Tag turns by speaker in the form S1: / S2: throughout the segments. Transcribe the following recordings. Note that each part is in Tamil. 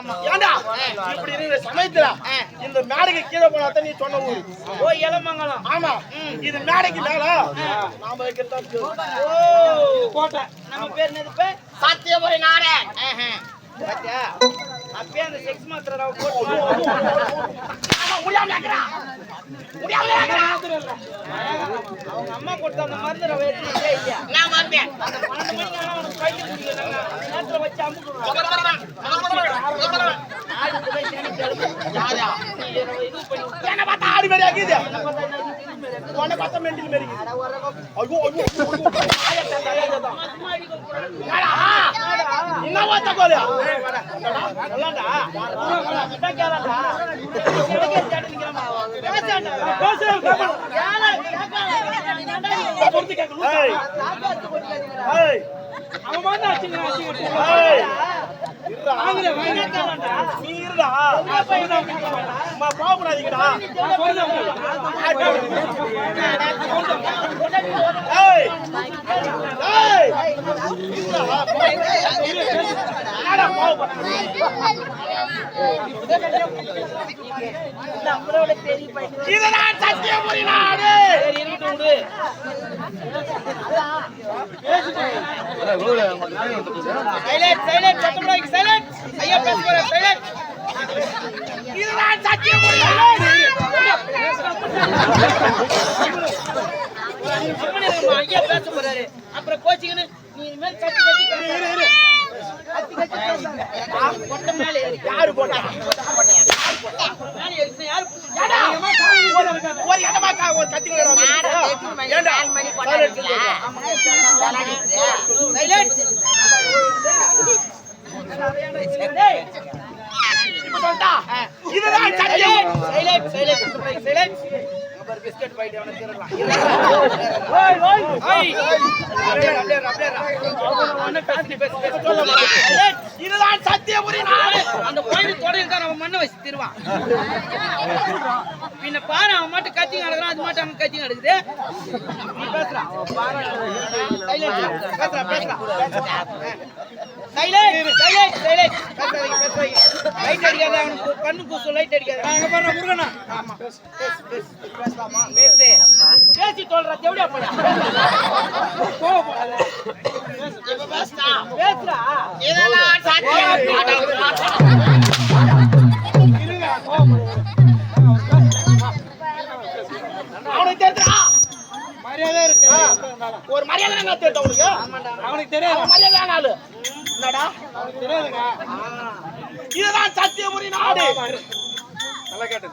S1: ஆமா.
S2: ஏண்டா? இப்படி இருக்கிற சமயத்துல. இந்த மேடைக்கு கீழே போனா நீ சொன்ன ஊரு.
S1: ஓ இளமங்கலம்
S2: ஆமா. இது மேடைக்கு மேல நாம வைக்கிறதா
S1: ஓ. கோட்டை நம்ம பேர் என்னது
S2: சத்தியபுரி நாடே
S1: ஆஹா. பாத்தியா? அப்பயே அந்த செக்ஸ் மாத்திரை ரவை போட்டு
S2: முடியாம
S1: அவங்க அம்மா கொடுத்த அந்த மருந்து ரவை இல்லையா?
S2: நான்
S1: அந்த பன்னெண்டு மணிக்கு அவனுக்கு நேரத்துல வச்சு
S2: என்ன பார்த்தா ஆடி மாதிரி ஆகுது. உன்னை பார்த்தா மெண்டில். ஐயோ ஐயோ ஐயோ. ஆயத்த தலையதான்.
S1: சும்மா
S2: என்னடா?
S1: என்னடா?
S2: என்ன ஏய், ஏய், சத்தியபுரி நாடு
S1: சரி, இருக்கட்டும் விடு. சத்தம் ஐயா பேச சைலன்ட்.
S2: இதுதான்
S1: ஐயா பேச போறாரு. அப்புறம் கோச்சிங்கன்னு நீ இனிமேல். ஆ, கொட்டை.
S2: யாரு போட்டா
S1: மேல ஏறிச்சுன்னா யாரு புடிச்சு-
S2: ஏடா, ஒரு- ஒரு இடமா கா- ஒரு கத்தி கிடா ஏண்டா silent சொல்லுங்க.
S1: Silent. டேய்,
S2: இப்ப சொல்லிட்டா இதுதான் சத்தியம்
S1: silent, silent, silent, silent. இங்க பாரு, biscuit போயிட்டு அவனை திருடலாம். ஐய். அப்படியே, அப்படியே, அப்படியே. அவனை Silent.
S2: இதுதான் சத்தியபுரி நாடு
S1: அந்த கோயில் தொடங்கிருக்கான் அவன் மண்ணை வச்சு திருவான் பின்ன பாரு அவன் மட்டும் கத்தி நடக்கிறான் அது மட்டும் அவன் கத்தி நடக்குது நீ பேசுறா சைலண்ட் லைட் அடிக்காத அவனுக்கு கண்ணு கூசு லைட் அடிக்காத. அங்க பாரு முருகனா? ஆமா பேசு பேசு பேசலாமா? பேசு. பேசி போடா. கோவப்படாத
S2: இதுதான் சத்தியபுரி அவனுக்கு தெரியுதா
S1: மரியாதை இருக்கு.
S2: ஒரு மரியாதை தெரியும்
S1: அவனுக்கு தெரியாது?
S2: அவன் மரியாதை நாடு என்னடா? இதுதான் சத்தியபுரி நாடு.
S1: நல்லா கேட்டு?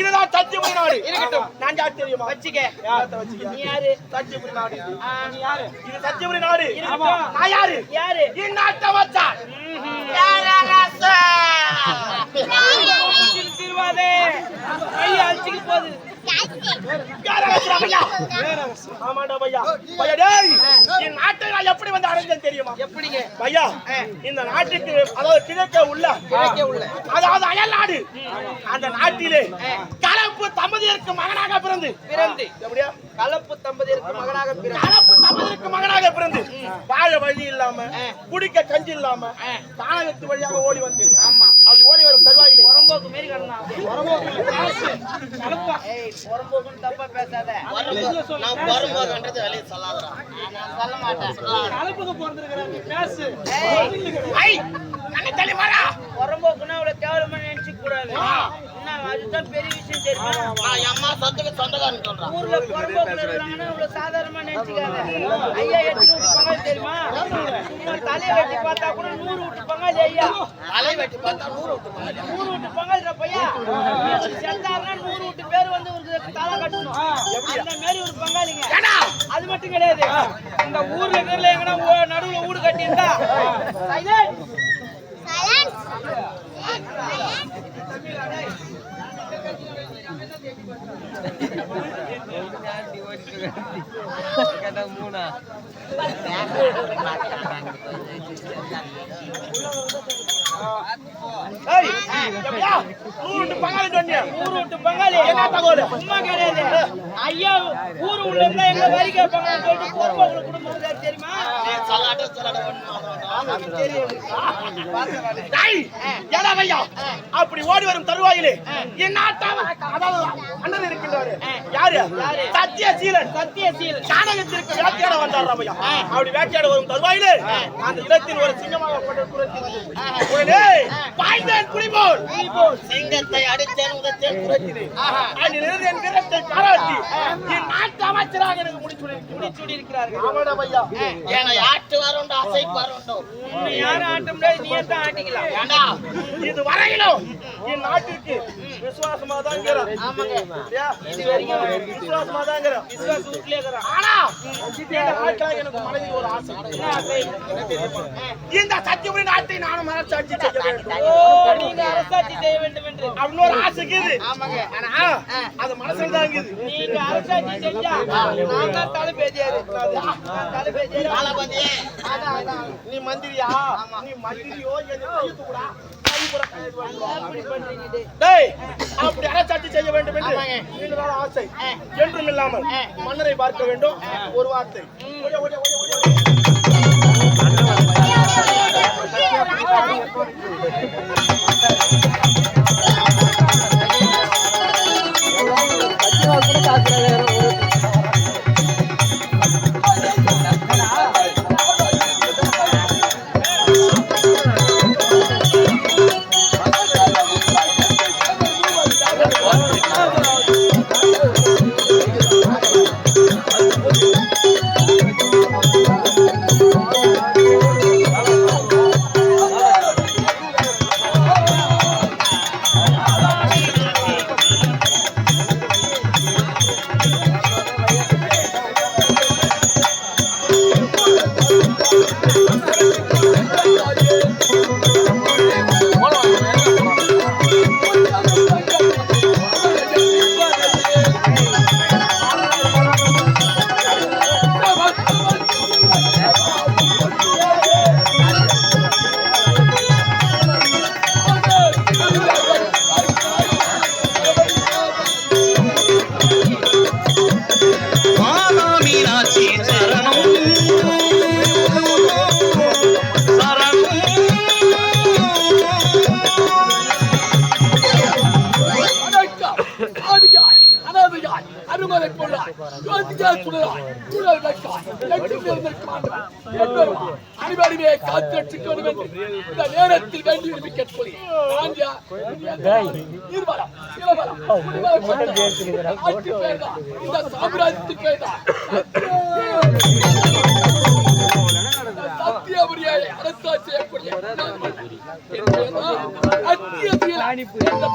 S2: இதுதான் சத்தியபுரி நாடு.
S1: இருக்கட்டும்.
S2: நான் யார் தெரியுமா?
S1: வச்சுக்க? நீ யாரு?
S2: சத்தியபுரி நாடு.
S1: யாரு?
S2: இது சத்தியபுரி நாடு. நான் யாரு?
S1: யாரு?
S2: இந்நாட்டை வச்சான். 한마디 எப்படி வந்து அடைஞ்சேன் தெரியுமா
S1: எப்படிங்க
S2: பையா இந்த நாட்டுக்கு அதாவது கிழக்கே உள்ள
S1: கிழக்கே உள்ள.
S2: அதாவது அயல் நாடு அந்த நாட்டிலே கலப்பு தம்பதியருக்கு மகனாக பிறந்து
S1: பிறந்து
S2: எப்படியா
S1: கலப்பு தம்பதியருக்கு மகனாக பிறந்து
S2: கலப்பு தம்பதியருக்கு மகனாக பிறந்து வாழ வழி இல்லாம குடிக்க கஞ்சி இல்லாம தானகத்து வழியாக ஓடி வந்து
S1: ஆமா
S2: அப்படி ஓடி வரும் தருவாயிலே
S1: புறம்போக்கு மாரி கிடந்தான் கலப்பா ஏய் புறம்போக்குன்னு தப்பா பேசாத
S2: நான் வரும்போதுன்றது வெளியே சொல்லாதடா.
S1: நான் சொல்ல மாட்டேன். கலப்புக்கு பிறந்திருக்கிறாங்க பேசு.
S2: ஐ கண்ணு தள்ளி
S1: அவ்வளவு கேவலமா கூடாது. என்ன அதுதான் பெரிய விஷயம் தெரியுமா?
S2: நான் அம்மா சொத்துக்கு சொந்தக்காரன் சொல்றான்.
S1: ஊர்ல புறம்போக்குல இருக்கிறாங்கன்னா அவ்வளவு சாதாரணமா நினைச்சுக்காத. ஐயா எத்தனை வீட்டு பங்காளி தெரியுமா? தலையை வெட்டி பார்த்தா கூட நூறு வீட்டு பங்காளி ஐயா.
S2: தலை வெட்டி பார்த்தா நூறு விட்டு
S1: நூறு வீட்டு பங்காளி பையா? செத்தாருன்னா நூறு வீட்டு பேர் வந்து உங்களுக்கு தலை கட்டணும் அந்த மாதிரி ஒரு பங்காளிங்க.
S2: ஏடா
S1: அது மட்டும் கிடையாது. இந்த ஊர்ல இருக்கிற எங்கன்னா ஊ- நடுவுல வீடு கட்டியிருந்தா? சைலண்ட்
S2: ஏய், எப்படியா? நூறு விட்டு பங்காளி சொன்னியே.
S1: ஊரு விட்டு பங்காளி.
S2: என்ன தகவல்?
S1: சும்மா கிடையாது. ஐயா ஊரு உள்ள இருந்தா எங்க வரி கேட்பாங்கன்னு சொல்லிட்டு பொறுப்பாளர் குடும்பம் தெரியுமா? ஆமாங்க, தெரியும்.
S2: டேய், ஏடா வையா? அப்படி ஓடி வரும் தருவாயிலே. என் நாட்டாம அதாவது அண்ணன் இருக்கின்றாரு. யாரு? சத்தியசீலன்
S1: சத்தியசீல்
S2: சாணகத்திற்கு வேட்டையாட வந்தார் ராமையா அப்படி வேட்டையாட வரும் தருவாயிலே. அந்த இடத்தில் ஒரு சிங்கமாக புலிபோல்
S3: சிங்கத்தை அடித்தேன் உதத்தேன் புரட்டினேன்
S2: அதிலிருந்து என் வீரத்தை பாராட்டி என் நாட்டு அமைச்சராக எனக்கு முடிச்சுள்ளேன்
S1: முடிச்சுடி இருக்கிறார்கள்
S2: ஆமாடா ஐயா
S3: என்னை ஆட்டுவார் உண்டு அசைப்பார் உண்டு
S1: உன்னை யாரும் ஆட்ட முடியாது நீ தான் ஆட்டிக்கலாம்.
S3: ஏண்டா?
S2: இது வரையிலும் என் நாட்டிற்கு விசுவாசமா தான்?
S1: இது வரைக்கும்
S2: விசுவாசமா தான் இருக்கிறோம்.
S1: விசுவாச வீட்லயே இருக்கிறான்
S2: ஆனா இந்த நாட்டுல எனக்கு மனைவி ஒரு ஆசை.
S1: என்ன?
S2: இந்த சத்தியபுரி நாட்டை நானும் மனசாட்சி செய்ய வேண்டும்.
S1: நீங்க அரசாட்சி செய்ய வேண்டும் என்று.
S2: அப்படின்னு ஒரு ஆசை இருக்குது
S1: ஆமாங்க.
S2: ஆனா அது மனசுல தான் இருக்குது.
S1: நீங்க அரசாட்சி செஞ்சா நான் தான் அதான் அதான்.
S2: நீ மந்திரியா? நீ மந்திரியோ? கையெழுத்து வாங்கிக்கோ.
S1: அப்படி
S2: அரசாட்சி செய்ய வேண்டும் என்று ஆசை. என்றும் இல்லாமல் மன்னரை பார்க்க வேண்டும். ஒரு வார்த்தை. ஓடியா, ஓடியா,
S4: இருந்திருக்கிறார்கள் காத்து ரட்சிக்க வேண்டும் என்று இந்த நேரத்தில் வேண்டி விரும்பி கேட்கிறேன் இந்த சாம்ராஜ்யத்துக்கு சத்தியபுரியை அரசாட்சி செய்யக்கூடிய என்ற